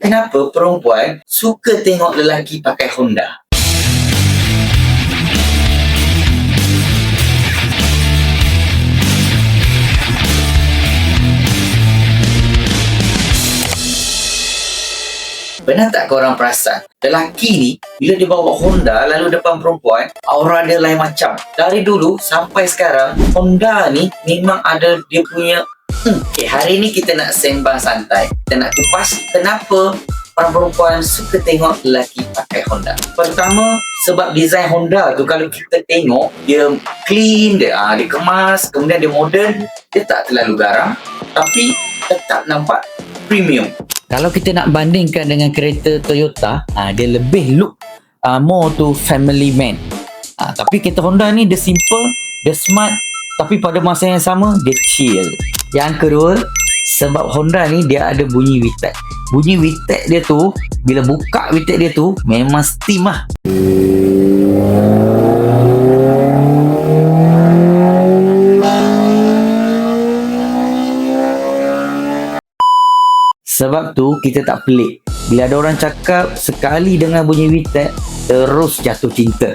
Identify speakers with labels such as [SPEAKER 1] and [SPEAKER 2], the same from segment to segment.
[SPEAKER 1] Kenapa perempuan suka tengok lelaki pakai Honda? Pernah tak korang perasan Lelaki ni Bila dia bawa Honda Lalu depan perempuan Aura dia lain macam Dari dulu Sampai sekarang Honda ni Memang ada dia punya okay, Hari ni kita nak sembang santai Kita nak kupas Kenapa Orang perempuan suka tengok lelaki pakai Honda Pertama Sebab design Honda tu Kalau kita tengok Dia clean Dia, ah, dia kemas Kemudian dia modern Dia tak terlalu garam Tapi Tetap nampak Premium
[SPEAKER 2] Kalau kita nak bandingkan dengan kereta Toyota, ah dia lebih look uh, more to family man. Ah tapi kereta Honda ni dia simple, dia smart tapi pada masa yang sama dia chill. Yang kedua, sebab Honda ni dia ada bunyi VTEC. Bunyi VTEC dia tu bila buka VTEC dia tu memang steam lah. Sebab tu kita tak pelik. Bila ada orang cakap sekali dengan bunyi VTEC terus jatuh cinta.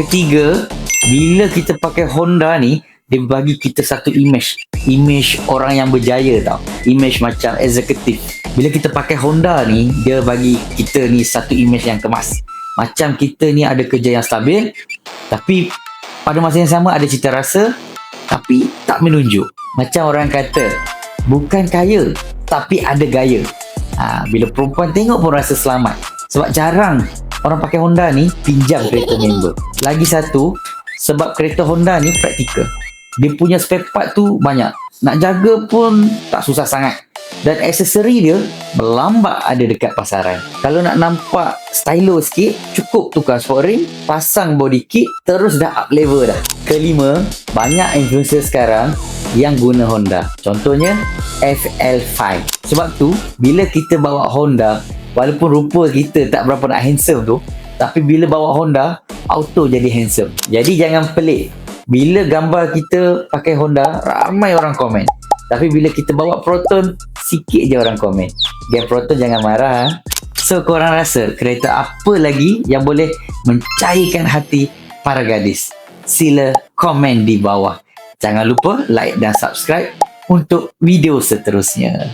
[SPEAKER 2] Ketiga, bila kita pakai Honda ni dia bagi kita satu image. Image orang yang berjaya tau. Image macam eksekutif. Bila kita pakai Honda ni, dia bagi kita ni satu image yang kemas. Macam kita ni ada kerja yang stabil, tapi pada masa yang sama ada cita rasa, tapi tak menunjuk. Macam orang kata, bukan kaya, tapi ada gaya. Ha, bila perempuan tengok pun rasa selamat. Sebab jarang orang pakai Honda ni pinjam kereta member. Lagi satu, sebab kereta Honda ni praktikal. Dia punya spare part tu banyak. Nak jaga pun tak susah sangat. Dan aksesori dia berlambak ada dekat pasaran. Kalau nak nampak stylo sikit, cukup tukar sport ring, pasang body kit, terus dah up level dah. Kelima, banyak influencer sekarang yang guna Honda. Contohnya FL5. Sebab tu bila kita bawa Honda, walaupun rupa kita tak berapa nak handsome tu, tapi bila bawa Honda, auto jadi handsome. Jadi jangan pelik. Bila gambar kita pakai Honda, ramai orang komen. Tapi bila kita bawa Proton, sikit je orang komen. Geng Proton jangan marah. ha. So korang rasa kereta apa lagi yang boleh mencairkan hati para gadis? Sila komen di bawah. Jangan lupa like dan subscribe untuk video seterusnya.